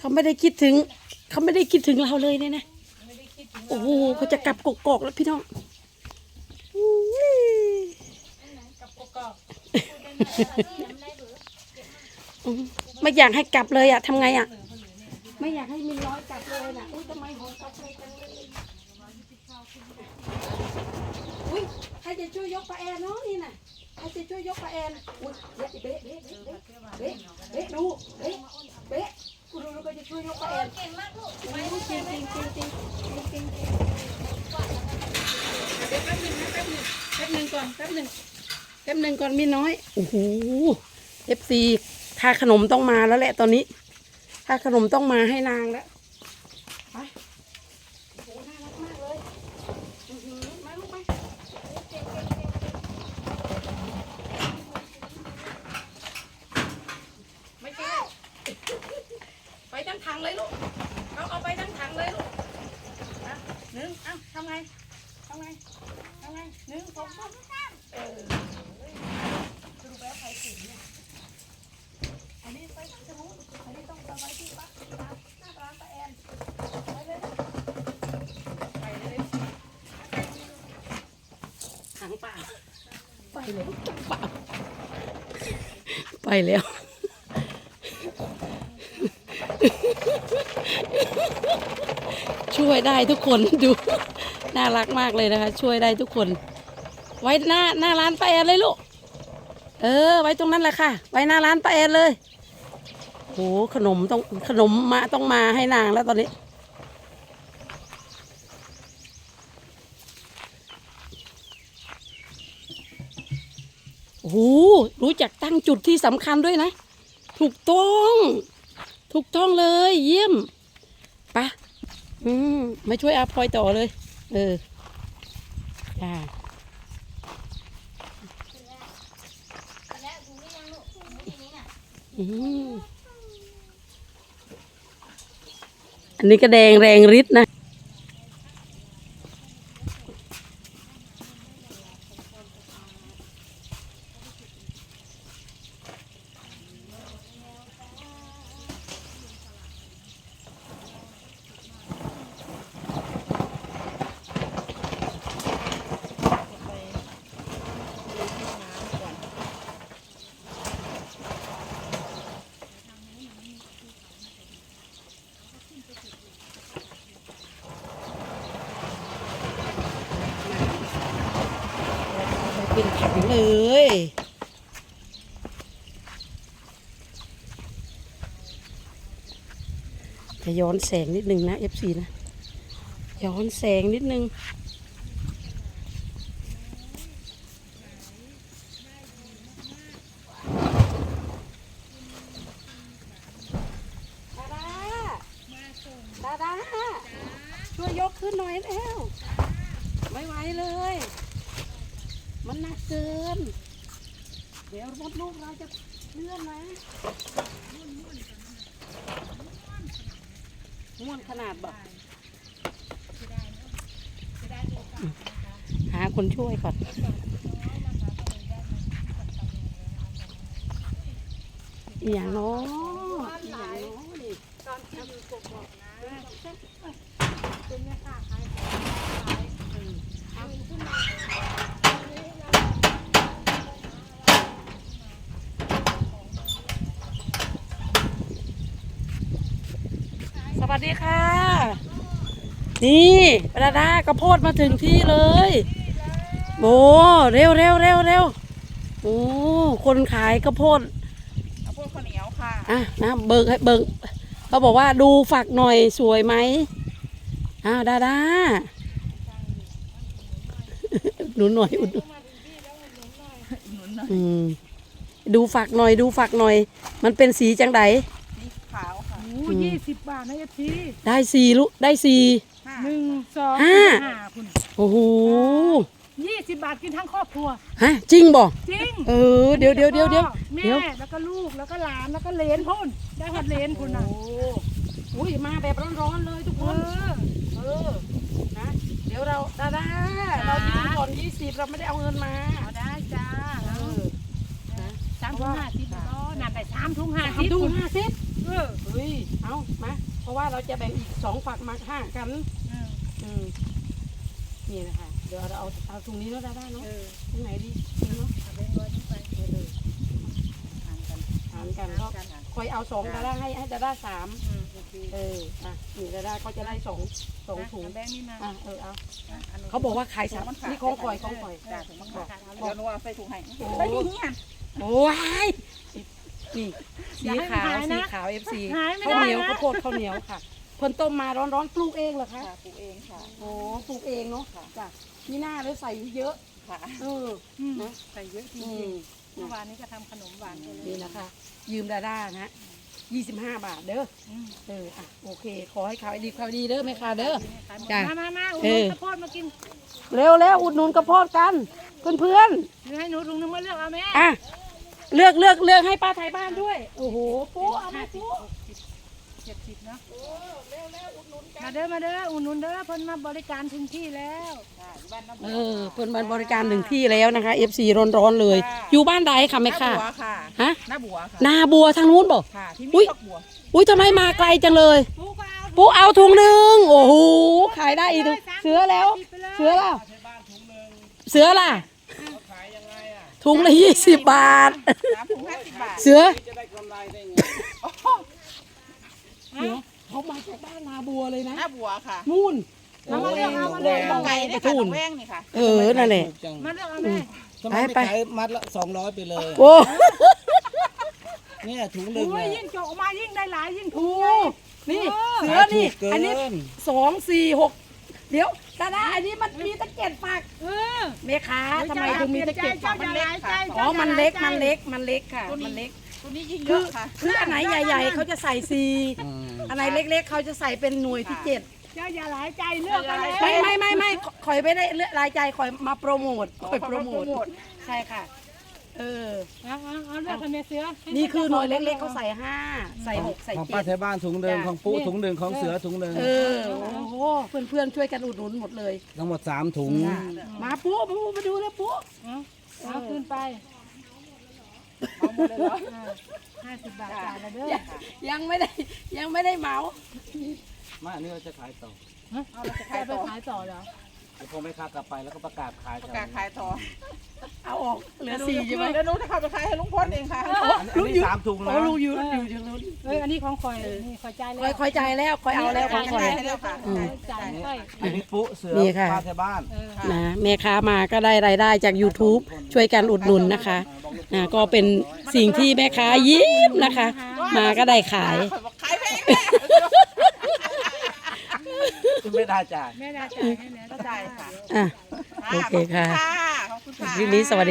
เขาไม่ได้คิดถึง เขาไม่ได้คิดถึงเราเลยเนี่ยนะโอ้โหเขาจะกลับกกอกแล้วพี่น้องไม่อยากให้กลับเลยอะทำไงอะไม่อยากให้มินร้อยกลับเลยนะอุ้ยทำไมหอมกลับเลยจังเลยอุ้ยใครจะช่วยยกปลาแอนเนาะนี่น่ะใครจะช่วยยกปลาแอนอุ้ยเบ๊ะเบ๊ะเบ๊ะเบ๊ะเบ๊ะเบ๊ะดูเบ๊ะ ช่วยยกปลาแอนเก่งมากลูกโอ้ยจริงจริงจริงจริงจริงเดี๋ยวแป๊บหนึงนะแป๊บหนึงแป๊บหนึงก่อนแป๊บหนึงแป๊บหนึงก่อนมีน้อยโอ้โหเอฟซีค่าขนมต้องมาแล้วแหละตอนนี้ค่าขนมต้องมาให้นางแล้วไปโอ้โหน่ารักมากเลยอื้อหือมาลูกมาเก่งเก่งเก่งไม่ใช่ ไปทั้ง ถังเลยลูกเอาเอาไปทั้งถังเลยลูกนะหนึ่งเอ้าทำไงทำไงทำไงหนึ่งสองสามเออสรุปแล้วใครถึงเนี่ยอันนี้ไปทางนู้นอันนี้ต้องเอาไว้ที่บ้านที่ร้านหน้าร้านป้าแอนไปเลยนะไปเลยถังเปล่าไปแล้วถังเปล่าไปแล้ว ช่วยได้ทุกคนดู น่ารักมากเลยนะคะ ช่วยได้ทุกคน ไว้หน้าหน้าร้านป้าแอนเลยลูกเออ ไว้ตรงนั้นแหละค่ะ ไว้หน้าร้านป้าแอนเลยโหขนมต้องขนมมาต้องมาให้นางแล้วตอนนี้ โอ้โหรู้จักตั้งจุดที่สำคัญด้วยนะ ถูกต้อง ถูกต้องเลยเยี่ยม ปะอืมมาช่วยอาพลอยต่อเลย เออจ้าอันนี้ก็แดงแรงฤทธิ์นะ เป็นถังเลย จะย้อนแสงนิดนึงนะ FC นะ ย้อนแสงนิดนึงดาดาดาดาช่วยยกขึ้นหน่อยแล้ว ไม่ไหวเลย มันหนักเกิน เดี๋ยวรถลูกเราจะเลื่อนนะม่วนขนาดแบบหาคนช่วยก่อนอหย่างน้ออหย่างน้อนี่ตอนที่อยู่กกอกนะเป็นแม่ค้าขายของขายทำขึ้นมา สวัสดี ค่ะ นี่ปลาดากระโพดมาถึงที่เลยโอ้เร็วเร็วเร็วเร็วโอ้คนขายกระโพดเอาพวกข้าวเหนียวค่ะอะนะเบิกให้เบิกเขาบอกว่าดูฝักหน่อยสวยไหมอ้าวดาดาหนูหน่อยอุดหนุนอืมดูฝักหน่อยดูฝักหน่อย มันเป็นสีจังไดสีขาวค่ะโอ้ยี่สิบบาทนะเอฟซีได้สีลุได้สีหนึ่งสองห้า ห้าคุณโอ้โหยี่สิบบาทกินทั้งครอบครัว ฮะจริงบ่จริงเออเดี๋ยวเดี๋ยวเดี๋ยวเดี๋ยวแม่เดี๋ยวแล้วก็ลูกแล้วก็หลานแล้วก็เหลนพุ่น ได้หัดเหลนคุณนะโอ้อุ้ยมาแบบร้อนๆเลยทุกเอคนอ เออนะเดี๋ยวเราดาดาเรายืมก่อนยี่สิบเราไม่ได้เอาเงินมาเอาได้จ้าเออ สามถุงห้าสิบก็นับไปสามถุงห้าสามสิบถุงคุณห้าสิบ เออเฮ้ยเอามาราะว่าเราจะแบ่งอีกสองฝักมาห้ากันอืมอืมนี่นะคะเดี๋ยวเราเอาเอาตรงนี้แล้วได้ได้เนาะเออตรงไหนดีนี่เนาะเอาแบงค์ร้อยขึ้นไปเอาเลยหารกันหารกันก็คอยเอาสองดาด้าให้ให้ดาด้าสามอืมโอเคเอออะนี่ดาด้าก็จะได้สองสองถุงเอาแบงค์นี่มาอะเออเอาอะอันนู้นเขาบอกว่าขายถุสางมมันขาดนี่ของข่อยของข่อยจ้ะถุงมันขาดเอาเดี๋ยวหนูเอาใส่ถุงให้โอ้ไปที่เฮียนโอ้ยนี่อสีย่าให้ขาวหายสีนะขาวเอฟซีหายไม่ข้าวได้เหนียวนะข้าวโพดข้าวเหนียวค่ะเพิ่นต้มมาร้อนๆปลูกเองเหรอคะค่ะปลูกเองค่ะโอ้ปลูกเองเนาะค่ะ จ้ะนี่หน้าเลยใส่เยอะค่ะเอออืมนะใส่เยอะจอืริงม ๆเมื่อวานนี้ก็ทำขนมหวานกันเลยนี่นะคะ ยืมดาด้านะยี่สิบห้าบาทเด้ออืมเอออะโอเค ขอให้ขายดีขายดีเด้อแม่ค้าเด้อ ขายหมดจ้ะ มามามาอุดเอหนุนอข้าวโพดมากินเร็วแล้วอุดหนุนกระโพดกัน เพื่อนเพื่อนหรือให้หนูถุงนึงมาเลือกเอาแม่ ๆอะ เลือกเลือกเลือกให้ป้าไทยบ้านด้วย โอ้โหปุ๊เอาไหมปุ๊เจ็ดสิบเนาะมาเด้อมาเด้ออุดหนุนเด้อเพิ่นมาบริการถึงที่แล้วค่ะอยู่บ้านน้ำเออเพิ่นมาบริการถึงที่แล้วนะคะ FC ร้อนๆเลย อยู่บ้านใดค่ะหแม่น้าค่ะบัวค่ะฮะหน้าบัวค่ะนาบัวทางนู้นบอกค่ะที่อุ๊มียดอกบัวอุ้ยทำไมมาไกลจังเลยปูก็เอาปุ๊เอาถุงหนึ่งโอ้โหขายได้อีกถุงเสือแล้ว เสือล่ะเสือล่ะ ถุงละยี่สิบบาทสามถุงห้าสิบบาทเสือเดี๋ยวเขามาจากบ้านนาบัวเลยนะ หน้าบัวค่ะนู่นเอามาเลือกเอามาเลือกดอกไก่เนี่ยค่ะทุดนอกแว้งนี่ค่ะ เออ นั่นแหละจังมาเลือกเอาแม่ทำไมไม่ไปขายมัดละสองร้อยไปเลยโอ้เนี่ยถุงหนึ่งโอ้ยเนี่ยยิ่งโจกออกมายิ่งได้หลายยิ่งถูโหกนี่เออเสือนี่ขายถูกเกินอันนี้สองสี่หกเดี๋ยว ดาดาอันนี้มันมีตะเกียบฝักเออเมค้าทำไมถึงมีตะเกียบฝักมันเล็กอ๋อมันเล็กมันเล็กมันเล็กค่ะ มันเล็กตัวนี้ยิ่งเยคืออะค่ะคืออันไหนใหญ่ๆเขาจะใส่สี่อืมอันไหนเล็กๆเขาจะใส่เป็นหน่วยที่เจ็ดเจ้าอย่าหลายใจเลือกไปเลยไม่ไม่ไม่ไม่คอยไม่ได้เลือกรายใจคอยมาโปรโมทคอยโปรโมทโปรโมทใช่ค่ะ เออ เอาเอาเอาเลือกทำไมเสือให้นี่คือหน่วยเล็กๆเขาใส่ห้าใส่หกใส่ของเจ็ป้าดไทยบ้านถุงหนึ่งจ้ะ ของปุ๊ถุงหนึ่งของเสือถุงหนึ่งเออ โอ้โห เพื่อนๆช่วยกันอุดหนุนหมดเลย ทั้งหมดสามถุง มาปุ๊มาปุ๊มาดูเลยปุ๊เอาเอาขึ้นไปห้าสิบบาทจ่ายแล้วเด้อยังไม่ได้ยังไม่ได้เหมามาอันนี้เราจะขายต่อเอาเราจะจะขายไปขายต่อเหรอเดี๋ยวพอแม่ค้ากลับไปแล้วก็ประกาศขายประกาศขายต่อ อาออกเหลือสี่ใช่ไหมเดี๋ยวหนูจะเข้าไปขายให้ลุงพลเองค่ะอันอันนี้สามถุงโอ้แล้วลูกอยู่อยู่อยู่นู้นเอ้ยอันนี้ของคอยนี่คอยจ่ายแล้คอยวคอยใจายแล้วคอยเอาแล้วของคอยให้แล้วค่ะจ่ายค่อยอันนี้ปุ๊เสือนี่ค่ะป้าไทยบ้านเออนะแม่ค้ามาก็ได้รายได้จาก YouTube ช่วยกันอุดหนุนนะคะอ่าก็เป็นสิ่งที่แม่ค้ายิ้มนะคะ มาก็ได้ขายขายแพง เลยไม่ได้จ่าย แม่ดาจ่ายให้แล้วก็ได้ค่ะอะ โอเคค่ะ ขอบคุณค่ะคลิปนี้สวัสดี